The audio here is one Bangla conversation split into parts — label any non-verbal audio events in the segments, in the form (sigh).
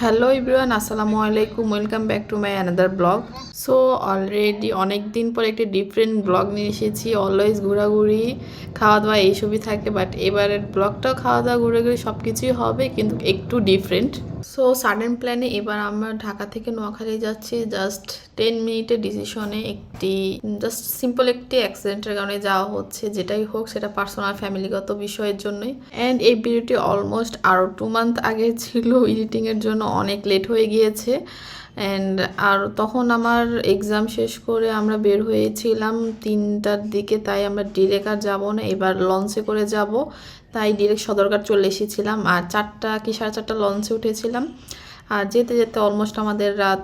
হ্যালো ইব্রান আসসালামু আলাইকুম welcome back to my another blog. So already অনেক দিন পর একটি ডিফারেন্ট ব্লগ নিয়ে এসেছি। অলওয়েজ ঘোরাঘুরি খাওয়া দাওয়া এইসবই থাকে বাট এবারের ব্লগটাও খাওয়া দাওয়া ঘোরাঘুরি সব কিছুই হবে, কিন্তু একটু ডিফারেন্ট সো সাডেন প্ল্যানে এবার আমরা ঢাকা থেকে নোয়াখালী যাচ্ছি। জাস্ট টেন মিনিটের ডিসিশনে একটি জাস্ট সিম্পল একটি অ্যাক্সিডেন্টের কারণে যাওয়া হচ্ছে, যেটাই হোক, সেটা পার্সোনাল ফ্যামিলিগত বিষয়ের জন্যই। অ্যান্ড এই ভিডিওটি অলমোস্ট আরও টু মান্থ আগে ছিল। এডিটিংয়ের জন্য অনেক লেট হয়ে গিয়েছে। অ্যান্ড আর তখন আমার এক্সাম শেষ করে আমরা বের হয়েছিলাম তিনটার দিকে, তাই আমরা ডিরেক্ট আর যাব না। এবার লঞ্চে করে যাব, তাই ডিরেক্ট সদরঘাট চলে এসেছিলাম। আর চারটা কি সাড়ে চারটা লঞ্চে উঠেছিলাম। আর যেতে যেতে অলমোস্ট আমাদের রাত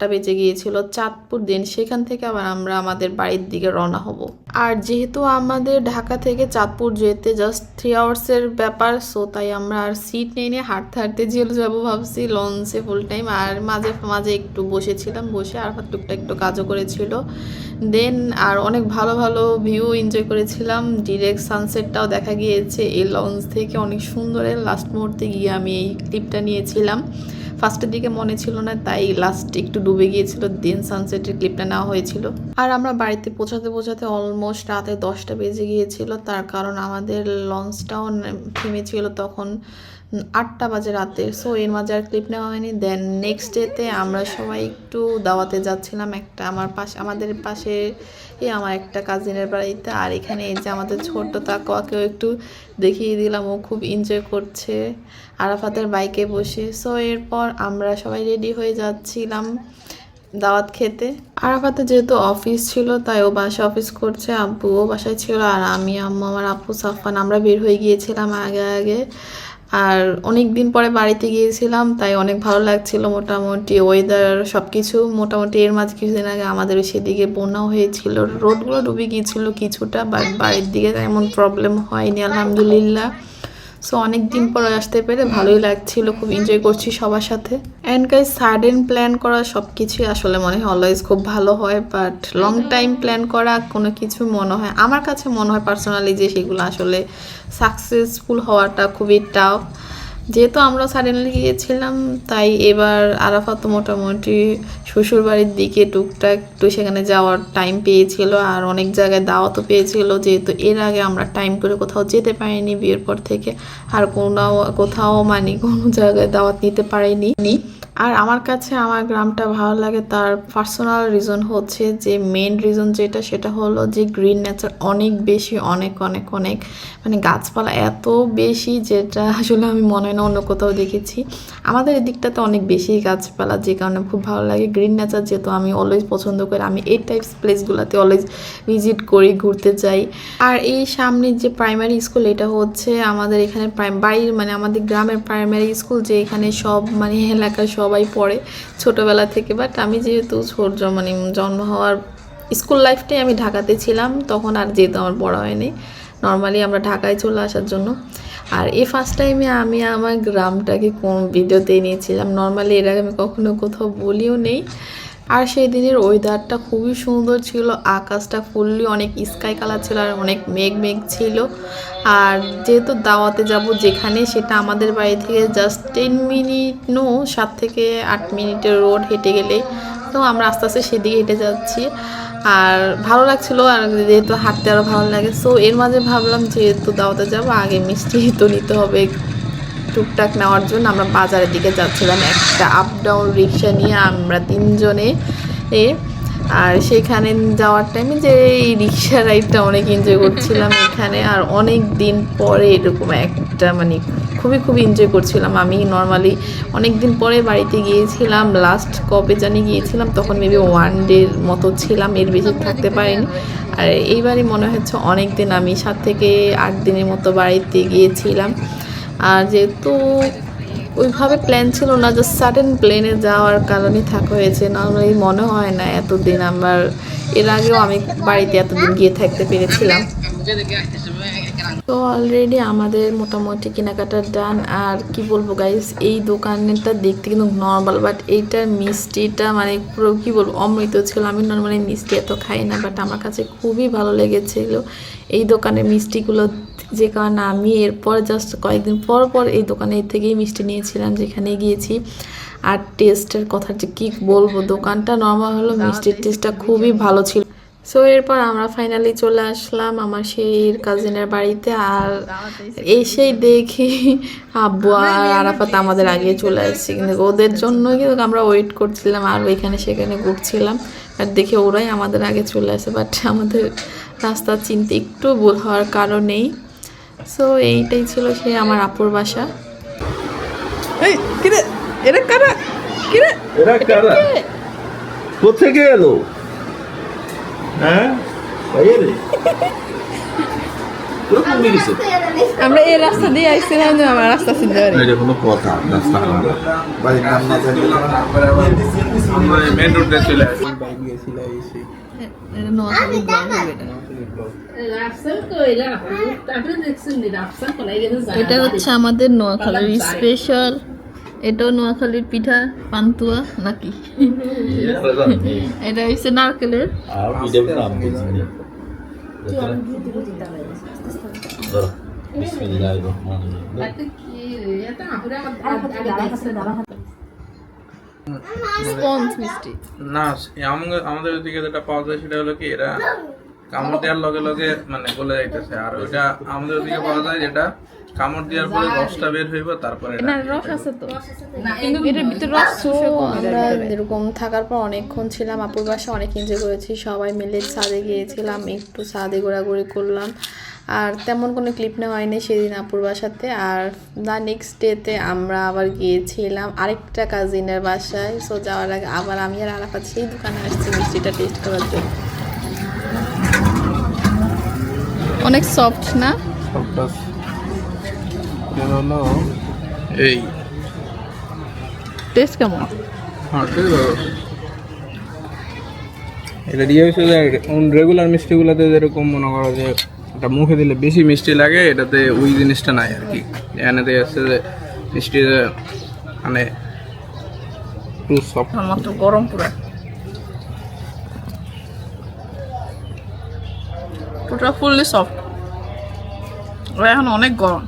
আটটা বেজে গিয়েছিল চাঁদপুর দিন, সেখান থেকে আবার আমরা আমাদের বাড়ির দিকে রওনা হব। আর যেহেতু আমাদের ঢাকা থেকে চাঁদপুর যেতে জাস্ট থ্রি আওয়ার্সের ব্যাপার সো তাই আমরা আর সিট নিয়ে নিয়ে হাঁটতে হাঁটতে জেল যাব ভাবছি। লঞ্চে ফুল টাইম আর মাঝে মাঝে একটু বসেছিলাম, বসে আর হাত টুকটা একটু কাজও করেছিল। দেন আর অনেক ভালো ভালো ভিউ এনজয় করেছিলাম ডিরেক্ট সানসেটটাও দেখা গিয়েছে। এই লঞ্চ থেকে অনেক সুন্দরের লাস্ট মুহূর্তে গিয়ে আমি এই ক্লিপটা নিয়েছিলাম। ফার্স্টের দিকে মনে ছিল না, তাই লাস্ট একটু ডুবে গিয়েছিল, দিন সানসেটের ক্লিপটা নেওয়া হয়েছিল। আর আমরা বাড়িতে পৌঁছাতে পৌঁছাতে অলমোস্ট রাতে দশটা বেজে গিয়েছিল। তার কারণ আমাদের লঞ্চটাও থেমেছিল তখন আটটা বাজে রাতে। সো এর মাঝে আর ক্লিপ নেওয়া হয়নি। দেন নেক্সট ডেতে আমরা সবাই একটু দাওয়াতে যাচ্ছিলাম একটা আমার পাশে আমাদের পাশে এ আমার একটা কাজিনের বাড়িতে। আর এখানে এই যে আমাদের ছোট্ট তাকুয়াকেও একটু দেখিয়ে দিলাম। ও খুব এনজয় করছে। আরাফাতের বাইকে বসে। সো এরপর আমরা সবাই রেডি হয়ে যাচ্ছিলাম দাওয়াত খেতে। আরাফাতে যেহেতু অফিস ছিল, তাই ও বাসায় অফিস করছে। আব্বুও বাসায় ছিল। আর আমি, আম্মু, আমার আপু সাফান, আমরা বের হয়ে গিয়েছিলাম আগে আগে। আর অনেক দিন পরে বাড়িতে গিয়েছিলাম, তাই অনেক ভালো লাগছিল মোটামুটি। ওয়েদার সব কিছু মোটামুটি এর মাঝে কিছুদিন আগে আমাদের সেদিকে বন্যাও হয়েছিল। রোডগুলো ডুবে গিয়েছিল কিছুটা বাট বাড়ির দিকে তেমন প্রবলেম হয়নি, আলহামদুলিল্লাহ। সো অনেক দিন পর আসতে পেরে ভালোই লাগছিল খুব এনজয় করছি সবার সাথে। অ্যান্ড গাইজ সাডেন প্ল্যান করা সব কিছুই আসলে মনে হয় অলওয়েজ খুব ভালো হয় বাট লং টাইম প্ল্যান করা কোনো কিছু মনে হয় আমার কাছে মনে হয় পার্সোনালি যে সেগুলো আসলে সাকসেসফুল হওয়াটা খুবই টাফ যেহেতু আমরা সাডেনলি গিয়েছিলাম, তাই এবার আরাফাত মোটামুটি শ্বশুর বাড়ির দিকে টুকটাক একটু সেখানে যাওয়ার টাইম পেয়েছিল আর অনেক জায়গায় দাওয়াতও পেয়েছিল। যেহেতু এর আগে আমরা টাইম করে কোথাও যেতে পারিনি, বিয়ের পর থেকে আর কোনো কোথাও মানে কোনো জায়গায় দাওয়াত নিতে পারিনি। আর আমার কাছে আমার গ্রামটা ভালো লাগে, তার পার্সোনাল রিজন হচ্ছে যে মেন রিজন যেটা, সেটা হলো যে গ্রিন নেচার অনেক বেশি, অনেক অনেক অনেক। মানে গাছপালা এত বেশি যেটা আসলে আমি মনে হয় না অন্য কোথাও দেখেছি। আমাদের এদিকটাতে অনেক বেশি গাছপালা, যে কারণে খুব ভালো লাগে। গ্রিন নেচার যেহেতু আমি অলওয়েজ পছন্দ করি, আমি এই টাইপস প্লেসগুলোতে অলওয়েজ ভিজিট করি, ঘুরতে যাই। আর এই সামনের যে প্রাইমারি স্কুল এটা হচ্ছে আমাদের এখানে বাড়ির মানে আমাদের গ্রামের প্রাইমারি স্কুল যে এখানে সব মানে এলাকার সবাই পড়ে ছোটোবেলা থেকে। বাট আমি যেহেতু ছোট মানে জন্ম হওয়ার স্কুল লাইফটাই আমি ঢাকাতে ছিলাম, তখন আর যেহেতু আমার পড়া হয়নি। নর্মালি আমরা ঢাকায় চলে আসার জন্য। আর এই ফার্স্ট টাইমে আমি আমার গ্রামটাকে কোন ভিডিওতে নিয়েছিলাম নর্মালি এর আগে আমি কখনো কোথাও বলিও নেই। আর সেই দিনের ওয়েদারটা খুবই সুন্দর ছিল। আকাশটা ফুললি অনেক স্কাই কালার ছিল আর অনেক মেঘ মেঘ ছিল। আর যেহেতু দাওয়াতে যাব যেখানে, সেটা আমাদের বাড়ি থেকে জাস্ট টেন মিনিট নো সাত থেকে আট মিনিটের রোড হেঁটে গেলে। তো আমরা আস্তে আস্তে সেদিকে হেঁটে যাচ্ছি। আর ভালো লাগছিল আর যেহেতু হাঁটতে আরও ভালো লাগে। সো এর মাঝে ভাবলাম যেহেতু দাওয়াতে যাব, আগে মিষ্টি তো নিতে হবে টুকটাক নেওয়ার জন্য আমরা বাজারের দিকে যাচ্ছিলাম। একটা আপ ডাউন রিক্সা নিয়ে আমরা তিনজনে এ, আর সেখানে যাওয়ার টাইমে যে এই রিক্সা রাইডটা অনেক এনজয় করছিলাম এখানে। আর অনেক দিন পরে এরকম একটা মানে খুবই খুব এনজয় করছিলাম। আমি নর্মালি অনেক দিন পরে বাড়িতে গিয়েছিলাম লাস্ট কবে জানি গিয়েছিলাম, তখন মেবি ওয়ান ডের মতো ছিলাম, এর বেশি থাকতে পারিনি। আর এইবারই মনে হচ্ছে অনেক দিন আমি সাত থেকে আট দিনের মতো বাড়িতে গিয়েছিলাম। আর যেহেতু ওইভাবে প্ল্যান ছিল না যে সাডেন প্লেনে যাওয়ার কারণে থাকা হয়েছে নর্মালি মনে হয় না এতদিন আমার, এর আগেও আমি বাড়িতে এতদিন গিয়ে থাকতে পেরেছিলাম। তো অলরেডি আমাদের মোটামুটি কেনাকাটার ডান আর কি বলব গাইস এই দোকানটা দেখতে কিন্তু নর্মাল বাট এইটার মিষ্টিটা মানে পুরো কি বলব, অমৃত ছিল। আমি নর্মালি মিষ্টি এত খাই না বাট আমার কাছে খুবই ভালো লেগেছিল এই দোকানের মিষ্টিগুলো। যে কারণে আমি এরপর জাস্ট কয়েকদিন পর পর এই দোকানের থেকেই মিষ্টি নিয়েছিলাম, যেখানে গিয়েছি। আর টেস্টের কথা যে কি বলব, দোকানটা নর্মাল হলো, মিষ্টির টেস্টটা খুবই ভালো ছিল। সো এরপর আমরা ফাইনালি চলে আসলাম আমার সেই কাজিনের বাড়িতে আর এসেই দেখি আব্বু আর আরাফাত আমাদের আগে চলে আসছে। কিন্তু ওদের জন্য কিন্তু আমরা ওয়েট করছিলাম আর ওইখানে সেখানে ঘুরছিলাম। আর দেখে ওরাই আমাদের আগে চলে আসে বাট আমাদের রাস্তা চিনতে একটু ভুল হওয়ার কারণেই। সো এইটাই ছিল সেই আমার আপুর বাসা। এই কিরে? এরা কারা? কিরে? এরা কারা? কোথেকে এলো? হ্যাঁ? আমরা এই রাস্তা দিয়ে আইছিলাম যে আমার রাস্তা চিনতে পারি। এটা কোনো কথা রাস্তা আলাদা বাড়ির নাম না জানলে আমরা মেন রোডে চলে আসি। এটা হচ্ছে আমাদের নোয়াখালীর স্পেশাল এটাও নোয়াখালীর পিঠা পান্তুয়া নাকি? এটা হচ্ছে নারকেলের। স্পঞ্জ মিষ্টি। না আমাদের আমাদের ওদিকে যেটা পাওয়া যায় সেটা হলো কি এরা কামড় দেওয়ার লগে লগে মানে গলে যাইতেছে। আর ওইটা আমাদের ওদিকে পাওয়া যায় যেটা কামড় দেওয়ার পরে রসটা বের হইব তারপরে না রস আছে তো। কিন্তু এটার ভিতরে রস আমরা এরকম থাকার পর অনেকক্ষণ ছিলাম আপুর বাসা অনেক এনজয় করেছি সবাই মিলে ছাদে গিয়েছিলাম একটু ছাদে ঘোরাঘুরি করলাম। আর তেমন কোনো ক্লিপ নেওয়া হয়নি সেদিন আপুর বাসাতে। আর দ্য নেক্সট ডেতে আমরা আবার গিয়েছিলাম আরেকটা কাজিনের বাসায়। সো যাওয়ার আগে আবার আমি আর আরাফাত সেই দোকানে আসছি মিষ্টিটা টেস্ট করার জন্য। অনেক সফট না? এটা হলো এই। টেস্ট কেমন? হ্যাঁ ঠিক আছে এটা দিয়ে হচ্ছে যে রেগুলার মিষ্টিগুলোতে যেরকম মনে করো যে এটা মুখে দিলে বেশি মিষ্টি লাগে এটাতে ওই জিনিসটা নাই আর কি। এখানে দিয়ে হচ্ছে যে মিষ্টি মানে সফট মাত্র গরম পুরো। পুরোটা ফুললি সফট এখন অনেক গরম।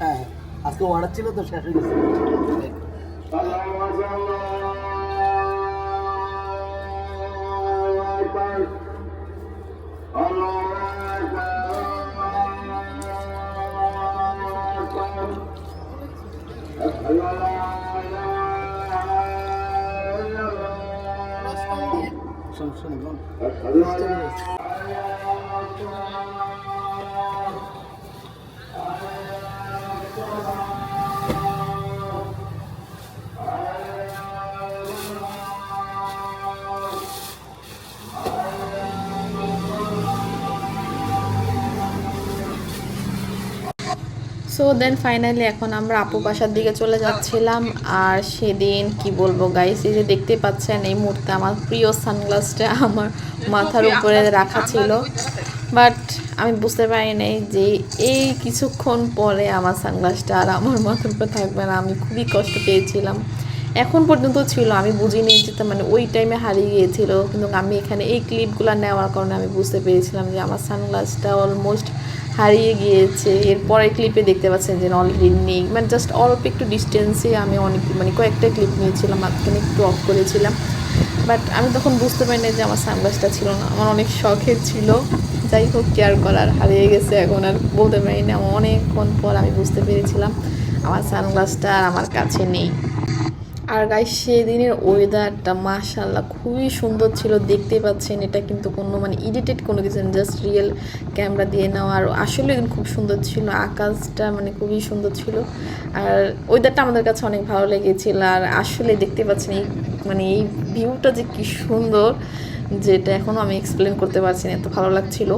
হ্যাঁ আজকে অর্ডার ছিল তো শেষ হয়ে গেছে। সমস্যা নেই সো দেন ফাইনালি এখন আমরা আপু বাসার দিকে চলে যাচ্ছিলাম। আর সেদিন কি বলব গাইস এই যে দেখতে পাচ্ছেন এই মুহূর্তে আমার প্রিয় সানগ্লাসটা আমার মাথার উপরে রাখা ছিল। বাট আমি বুঝতে পারি নাই যে এই কিছুক্ষণ পরে আমার সানগ্লাসটা আর আমার মাথার উপরে থাকবে না। আমি খুবই কষ্ট পেয়েছিলাম। এখন পর্যন্ত ছিল, আমি বুঝিনি যে মানে ওই টাইমে হারিয়ে গিয়েছিল। কিন্তু আমি এখানে এই ক্লিপগুলো নেওয়ার কারণে আমি বুঝতে পেরেছিলাম যে আমার সানগ্লাসটা অলমোস্ট হারিয়ে গিয়েছে। এরপরে ক্লিপে দেখতে পাচ্ছেন যে অলরেডি নেই। মানে জাস্ট অল্প একটু ডিস্টেন্সে আমি অনেক মানে কয়েকটা ক্লিপ নিয়েছিলাম, মাঝখানে একটু অফ করেছিলাম। বাট আমি তখন বুঝতে পারিনি যে আমার সানগ্লাসটা ছিল না। আমার অনেক শখের ছিল। যাই হোক কেয়ার করার, হারিয়ে গেছে এখন আর বলতে পারি না। অনেকক্ষণ পর আমি বুঝতে পেরেছিলাম আমার সানগ্লাসটা আর আমার কাছে নেই। আর গাই সেদিনের ওয়েদারটা মাশাল্লাহ খুবই সুন্দর ছিল। দেখতে পাচ্ছেন, এটা কিন্তু কোনো মানে এডিটেড কোনো কিছু জাস্ট রিয়েল ক্যামেরা দিয়ে নেওয়া। আর আসলে খুব সুন্দর ছিল, আকাশটা মানে খুবই সুন্দর ছিল। আর ওয়েদারটা আমাদের কাছে অনেক ভালো লেগেছিল। আর আসলে দেখতে পাচ্ছেন, এই মানে এই ভিউটা যে কী সুন্দর, যেটা এখনও আমি এক্সপ্লেন করতে পারছি না, এত ভালো লাগছিল।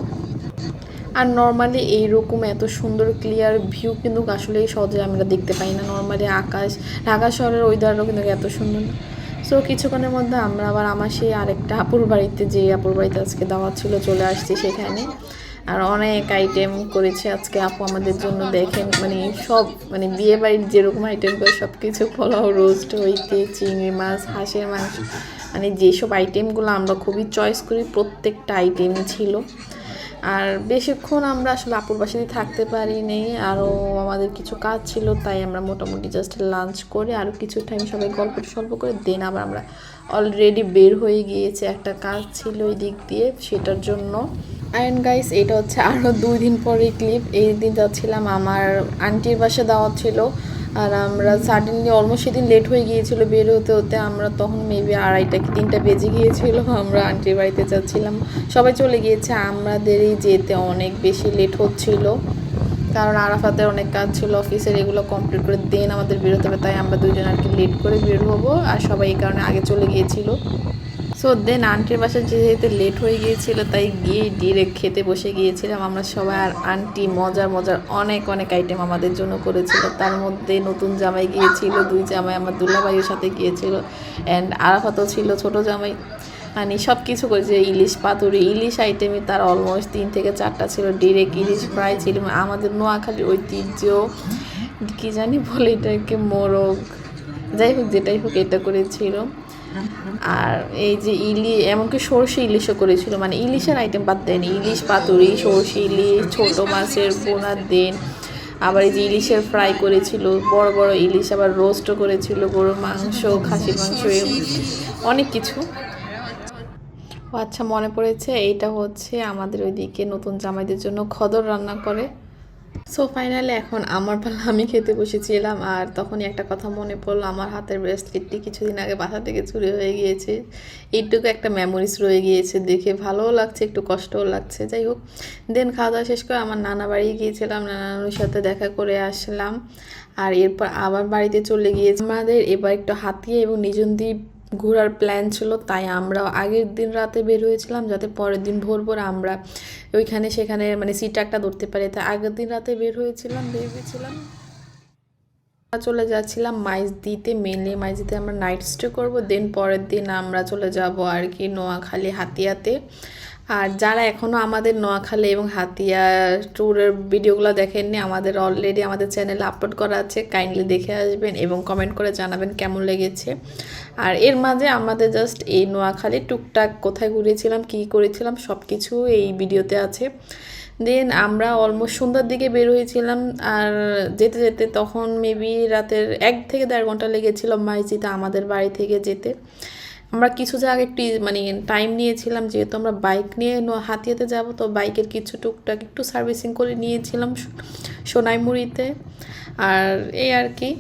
আর নর্মালি এইরকম এত সুন্দর ক্লিয়ার ভিউ কিন্তু আসলে সহজে আমরা দেখতে পাই না। নর্মালি আকাশ, ঢাকা শহরের ওয়েদারও কিন্তু এত সুন্দর না। সো কিছুক্ষণের মধ্যে আমরা আবার আমার সেই আরেকটা আপুর বাড়িতে, যে আপুর বাড়িতে আজকে দাওয়াত ছিল, চলে আসছি সেখানে। আর অনেক আইটেম করেছে আজকে আপু আমাদের জন্য। দেখেন মানে সব মানে বিয়ে বাড়ির যেরকম আইটেম করে সব কিছু পোলাও রোস্ট হইতে চিংড়ি মাছ, হাঁসের মাংস মানে যেসব আইটেমগুলো আমরা খুবই চয়েস করি, প্রত্যেকটা আইটেমই ছিল। আর বেশিক্ষণ আমরা আসলে আপুর বাসাতে থাকতে পারিনি, আরও আমাদের কিছু কাজ ছিল, তাই আমরা মোটামুটি জাস্ট লাঞ্চ করে আরও কিছু টাইম সবাই গল্প সল্প করে দেন আবার আমরা অলরেডি বের হয়ে গিয়েছে। একটা কাজ ছিল ওই দিক দিয়ে, সেটার জন্য। অ্যান্ড গাইস এটা হচ্ছে আরও দুই দিন পরে ক্লিপ এই দিন যাচ্ছিলাম আমার আন্টির বাসা দাওয়াত ছিল। আর আমরা সাডেনলি অলমোস্ট সেদিন লেট হয়ে গিয়েছিল বের হতে হতে, আমরা তখন মেবি আড়াইটা কি তিনটা বেজে গিয়েছিল, (laughs) আমরা আন্টির বাড়িতে যাচ্ছিলাম। সবাই চলে গিয়েছে আমাদেরই যেতে অনেক বেশি লেট হচ্ছিল। কারণ আরাফাতের অনেক কাজ ছিল অফিসের এগুলো কমপ্লিট করে দেন আমাদের বেরোতে হবে, তাই আমরা দুজন আর কি লেট করে বের হব। আর সবাই এই কারণে আগে চলে গিয়েছিল। সো দেন আন্টির বাসা যেহেতু লেট হয়ে গিয়েছিল, তাই গিয়ে ডিরেক্ট খেতে বসে গিয়েছিলাম। আমরা সবাই আর আন্টি মজার মজার অনেক অনেক আইটেম আমাদের জন্য করেছিল। তার মধ্যে নতুন জামাই গিয়েছিল, দুই জামাই আমার দুলাভাইয়ের সাথে গিয়েছিল অ্যান্ড আরাফাতও ছিল, ছোট জামাই। মানে সব কিছু করেছে, ইলিশ পাতুরি, ইলিশ আইটেমই তার অলমোস্ট তিন থেকে চারটা ছিল ডিরেক্ট ইলিশ ফ্রাই ছিল। আমাদের নোয়াখালীর ঐতিহ্য, কি জানি বলে এটাকে, মোরগ। যাই হোক, যেটাই হোক, এটা করেছিল। আর এই যে ইলি, এমনকি সর্ষে ইলিশও করেছিল। মানে ইলিশের আইটেম বাদ দেয়নি ইলিশ পাতুরি, সর্ষে ইলিশ, ছোটো মাছের বোনার দেন। আবার এই যে ইলিশের ফ্রাই করেছিল, বড় বড় ইলিশ, আবার রোস্টও করেছিল, গরুর মাংস, খাসির মাংস অনেক কিছু। আচ্ছা মনে পড়েছে, এইটা হচ্ছে আমাদের ওইদিকে নতুন জামাইদের জন্য খদর রান্না করে। সো ফাইনালি এখন আমার পালা আমি খেতে বসেছিলাম আর তখনই একটা কথা মনে পড়ল, আমার হাতের ব্রেসলেটটি কিছুদিন আগে বাসা থেকে চুরি হয়ে গিয়েছে। এইটুকু একটা মেমোরিজ রয়ে গিয়েছে দেখে, ভালোও লাগছে, একটু কষ্টও লাগছে। যাই হোক দেন খাওয়া দাওয়া শেষ করে আমার নানা বাড়ি গিয়েছিলাম নানানুর সাথে দেখা করে আসলাম। আর এরপর আবার বাড়িতে চলে গিয়েছি। আমাদের এবার একটু হাতিয়ে এবং নিজনদ্বীপ ঘোরার প্ল্যান ছিল, তাই আমরা আগের দিন রাতে বের হয়েছিলাম, যাতে পরের দিন ভোর ভোর আমরা ওইখানে সেখানে মানে সিটা একটা ধরতে পারি। তাই আগের দিন রাতে বের হয়েছিলাম বের হয়েছিলাম। চলে যাচ্ছিলাম মাইজ দিতে মেনলি মাইজ দিতে আমরা নাইট স্টে করব দেন পরের দিন আমরা চলে যাব আর কি নোয়াখালী হাতিয়াতে। আর যারা এখনও আমাদের নোয়াখালী এবং হাতিয়া ট্যুরের ভিডিওগুলো দেখেননি, আমাদের অলরেডি আমাদের চ্যানেলে আপলোড করা আছে কাইন্ডলি দেখে আসবেন এবং কমেন্ট করে জানাবেন কেমন লেগেছে। আর এর মাঝে আমাদের জাস্ট এই নোয়াখালী টুকটাক কোথায় ঘুরেছিলাম, কী করেছিলাম সব কিছু এই ভিডিওতে আছে। দেন আমরা অলমোস্ট সন্ধ্যার দিকে বের হয়েছিলাম, আর যেতে যেতে তখন মেবি রাতের এক থেকে দেড় ঘণ্টা লেগেছিল মাইজিতে আমাদের বাড়ি থেকে যেতে। আমরা কিছু জায়গা একটু মানে টাইম নিয়েছিলাম, যেহেতু আমরা বাইক নিয়ে হাতিয়াতে যাব, তো বাইকের কিছু টুকটাক একটু সার্ভিসিং করে নিয়েছিলাম সোনাইমুড়িতে। আর এই আর কি।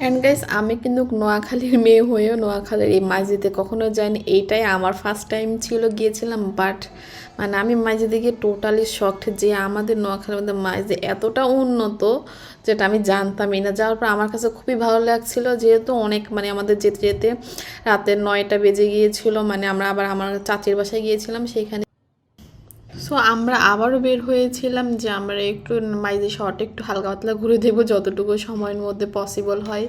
অ্যান্ড গাইস আমি কিন্তু নোয়াখালীর মেয়ে হয়েও নোয়াখালীর এই মাঝিতে কখনো যাইনি। এইটাই আমার ফার্স্ট টাইম ছিল, গিয়েছিলাম বাট মানে আমি মাঝিতে গিয়ে টোটালি শখড যে আমাদের নোয়াখালীর মধ্যে মাঝে এতটা উন্নত যেটা আমি জানতামই না। যাওয়ার পর আমার কাছে খুবই ভালো লাগছিল যেহেতু অনেক মানে আমাদের যেতে যেতে রাতের নয়টা বেজে গিয়েছিল মানে আমরা আবার আমার চাচির বাসায় গিয়েছিলাম সেইখানে সো আমরা আবারও বের হয়েছিলাম যে আমরা একটু মাইজে শহরটা একটু হালকা পাতলা ঘুরে দেখব যতটুকু সময়ের মধ্যে পসিবল হয়।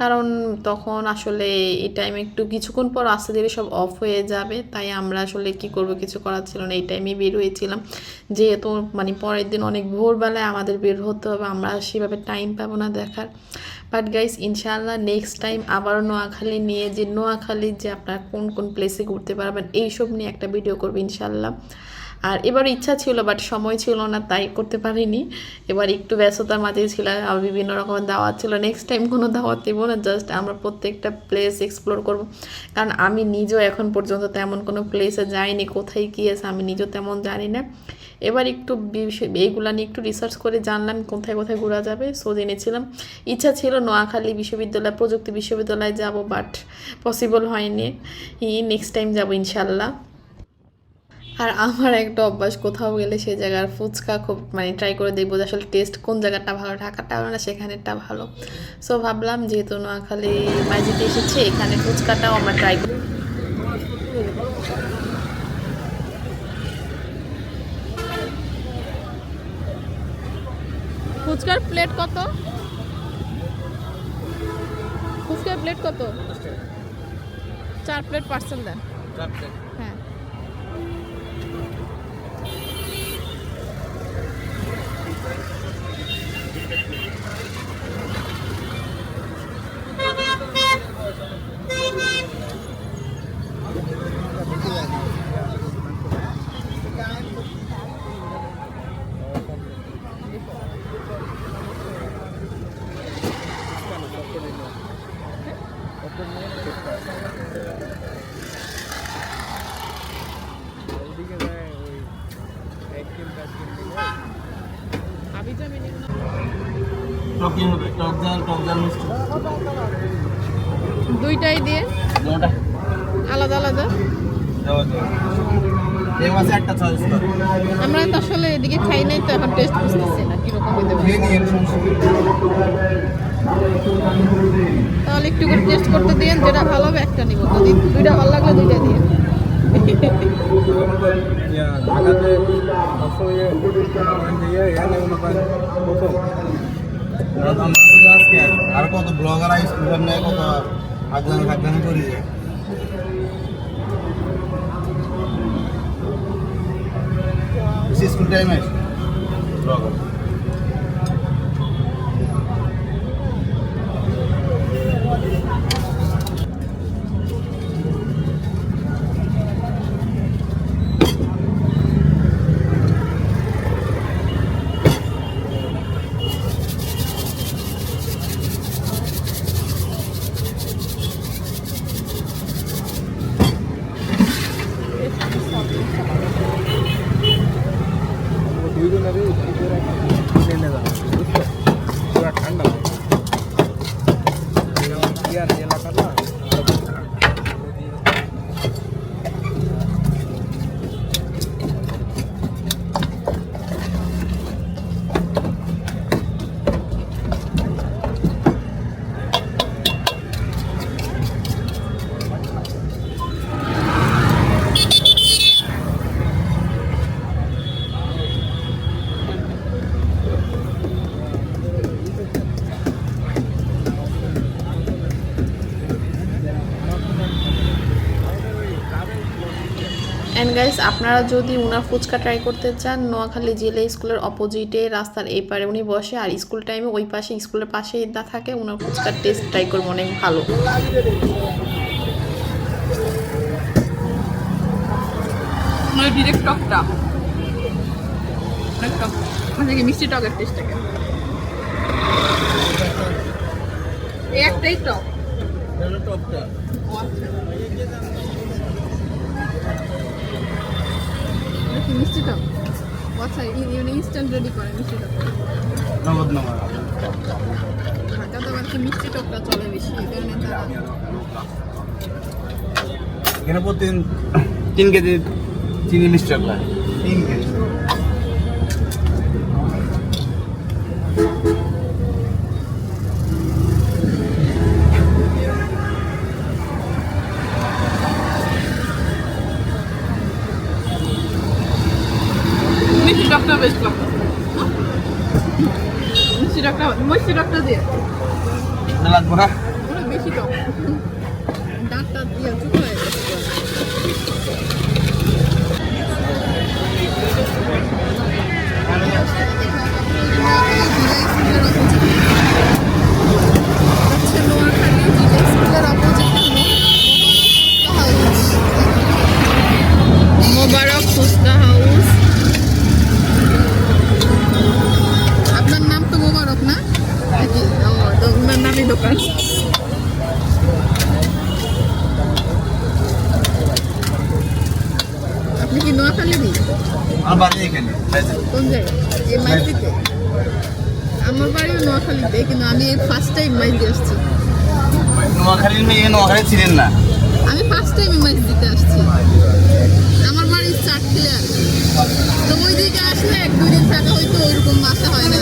কারণ তখন আসলে এই টাইমে একটু কিছুক্ষণ পর আস্তে ধীরে সব অফ হয়ে যাবে। তাই আমরা আসলে কি করব? কিছু করার ছিল না। এই টাইমে বের হয়েছিলাম। যেহেতু মানে পরের দিন অনেক ভোরবেলায় আমাদের বের হতে হবে। আমরা সেভাবে টাইম পাবো না দেখার। বাট গাইস ইনশাআল্লাহ নেক্সট টাইম আবারও নোয়াখালী নিয়ে যে নোয়াখালী যে আপনারা কোন কোন প্লেসে ঘুরতে পারবেন, এইসব নিয়ে একটা ভিডিও করব ইনশাআল্লাহ। আর এবার ইচ্ছা ছিল বাট সময় ছিল না, তাই করতে পারিনি। এবার একটু ব্যস্ততার মাঝে ছিল আর বিভিন্ন রকমের দাওয়াত ছিল। নেক্সট টাইম কোনো দাওয়াত দেবো না জাস্ট আমরা প্রত্যেকটা প্লেস এক্সপ্লোর করব। কারণ আমি নিজেও এখন পর্যন্ত তেমন কোনো প্লেসে যাইনি, কোথায় আছে আমি নিজেও তেমন জানি না। এবার একটু এইগুলা নিয়ে একটু রিসার্চ করে জানলাম, কোথায় কোথায় ঘোরা যাবে সো জেনেছিলাম। ইচ্ছা ছিল নোয়াখালী বিশ্ববিদ্যালয়, প্রযুক্তি বিশ্ববিদ্যালয়ে যাব বাট পসিবল হয়নি। নেক্সট টাইম যাব ইনশাল্লাহ। আর আমার একটা অভ্যাস কোথাও গেলে সেই জায়গার ফুচকা খুব মানে ট্রাই করে দেখব যে আসলে টেস্ট কোন জায়গাটা ভালো ঢাকাটা ভালো না সেখানেরটা ভালো। সো ভাবলাম যেহেতু নোয়াখালি মাইজিতে এসেছে এখানে ফুচকাটাও আমরা ট্রাই করি। ফুচকার প্লেট কত? ফুচকার প্লেট কত? চার প্লেট পার্সেল দেন। হ্যাঁ। দুইটাই দিয়ে আলাদা আলাদা। আমরা তো আসলে এদিকে খাই নাই তো এখন টেস্ট বুঝতেছি না কীরকম হইতে পারে। নিয়ে। তাহলে একটু করে টেস্ট করতে দিন যেটা ভালো হবে একটা নিব। যদি দুইটা ভালো লাগলে দুইটা দিয়ে। আর কত ব্লগার স্কুল নেই কত আগ্রানি আগ্রানি করি স্কুল টাইমে ব্লগার உயிரினவே অ্যান্ড গাইস আপনারা যদি উনার ফুচকা ট্রাই করতে চান নোয়াখালী জেলা স্কুলের অপোজিটে রাস্তার এই পারে উনি বসে আর স্কুল টাইমে ওই পাশে স্কুলের পাশে দা থাকে উনার ফুচকার টেস্ট ট্রাই করব অনেক ভালো। ডিরেক্ট টকটা। অনেক টক। মানে মিষ্টি টকের এই একটাই টক। কি মিষ্টি টক? আচ্ছা ইউনি ইনস্ট্যান্ট রেডি করে মিষ্টি টক। নগদ নগদ। ঢাকাতে আবার কি মিষ্টি টকটা চলে বেশি এই কারণে তারা এখানে প্রতিদিন তিন কেজি চিনি মিষ্টি লাগে। তিন কেজি। টকটা দিয়ে। লাগবো না? এক দুই দিন হয়তো ওইরকম আসা হয় না।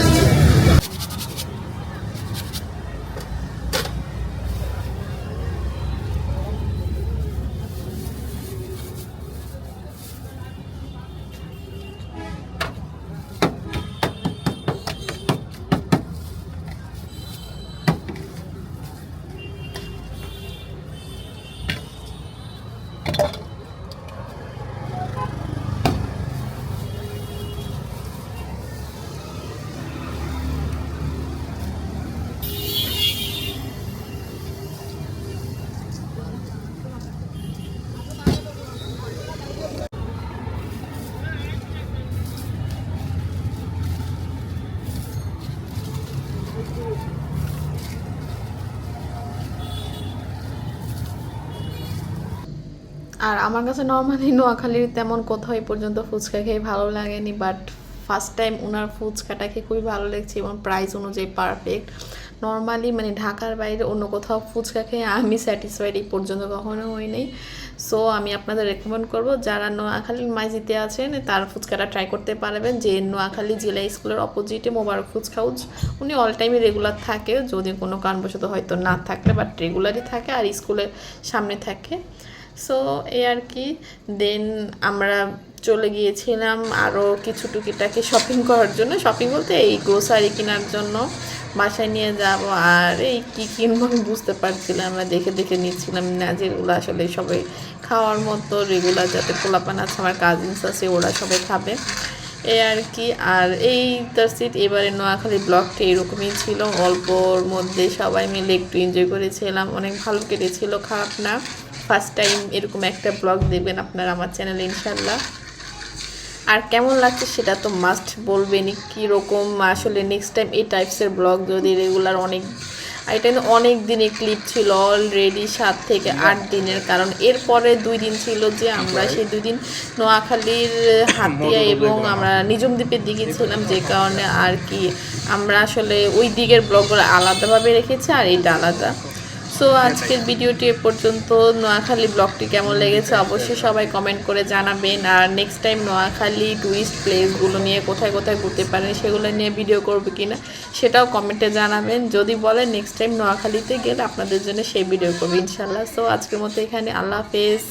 আর আমার কাছে নর্মালি নোয়াখালীর তেমন কোথাও এই পর্যন্ত ফুচকা খেয়ে ভালো লাগেনি বাট ফার্স্ট টাইম ওনার ফুচকাটা খেয়ে খুবই ভালো লাগছে এবং প্রাইস অনুযায়ী পারফেক্ট নর্মালি মানে ঢাকার বাইরে অন্য কোথাও ফুচকা খেয়ে আমি স্যাটিসফাইড এই পর্যন্ত কখনো হইনি। সো আমি আপনাদের রেকমেন্ড করব, যারা নোয়াখালীর মাইজিতে আছেন, তার ফুচকাটা ট্রাই করতে পারবেন। যে নোয়াখালী জেলা স্কুলের অপোজিটে মোবারক ফুচকা হাউস উনি অল টাইমই রেগুলার থাকে, যদি কোনো কারণবশত হয়তো না থাকলে বাট রেগুলারই থাকে আর স্কুলের সামনে থাকে। সো এই আর কি দেন আমরা চলে গিয়েছিলাম আরও কিছু টুকিটাকি শপিং করার জন্য। শপিং বলতে এই গ্রোসারি কেনার জন্য বাসায় নিয়ে যাব। আর এই কী কিনবো আমি বুঝতে পারছিলাম না। দেখে দেখে নিচ্ছিলাম না যেগুলো আসলে সবাই খাওয়ার মতো রেগুলার যাতে পোলাপান আছে, আমার কাজিনস আছে, ওরা সবাই খাবে। এই আর কি, আর এই তার সিট এবারে নোয়াখালী ব্লগটা এরকমই ছিল। অল্পর মধ্যে সবাই মিলে একটু এনজয় করেছিলাম। অনেক ভালো কেটেছিল, খারাপ না। ফার্স্ট টাইম এরকম একটা ব্লগ দেখবেন আপনারা আমার চ্যানেলে ইনশাল্লাহ আর কেমন লাগছে সেটা তো মাস্ট বলবেনই কীরকম আসলে নেক্সট টাইম এই টাইপসের ব্লগ যদি রেগুলার অনেক আর এটা অনেক দিনের ক্লিপ ছিল অলরেডি সাত থেকে আট দিনের কারণ এরপরে দুই দিন ছিল যে আমরা সেই দুই দিন নোয়াখালীর হাতিয়া এবং আমরা নিজম দ্বীপের দিকে ছিলাম যে কারণে আর কি আমরা আসলে ওই দিকের ব্লগগুলো আলাদাভাবে রেখেছি আর এটা আলাদা। সো আজকের ভিডিওটি এ পর্যন্ত। নোয়াখালী ব্লগটি কেমন লেগেছে অবশ্যই সবাই কমেন্ট করে জানাবেন। আর নেক্সট টাইম নোয়াখালী টুরিস্ট প্লেসগুলো নিয়ে কোথায় কোথায় ঘুরতে পারেন, সেগুলো নিয়ে ভিডিও করবে কিনা, সেটাও কমেন্টে জানাবেন। যদি বলেন নেক্সট টাইম নোয়াখালীতে গেলে আপনাদের জন্য সেই ভিডিও করব ইনশাল্লাহ সো আজকের মতো এখানে, আল্লাহ হাফেজ।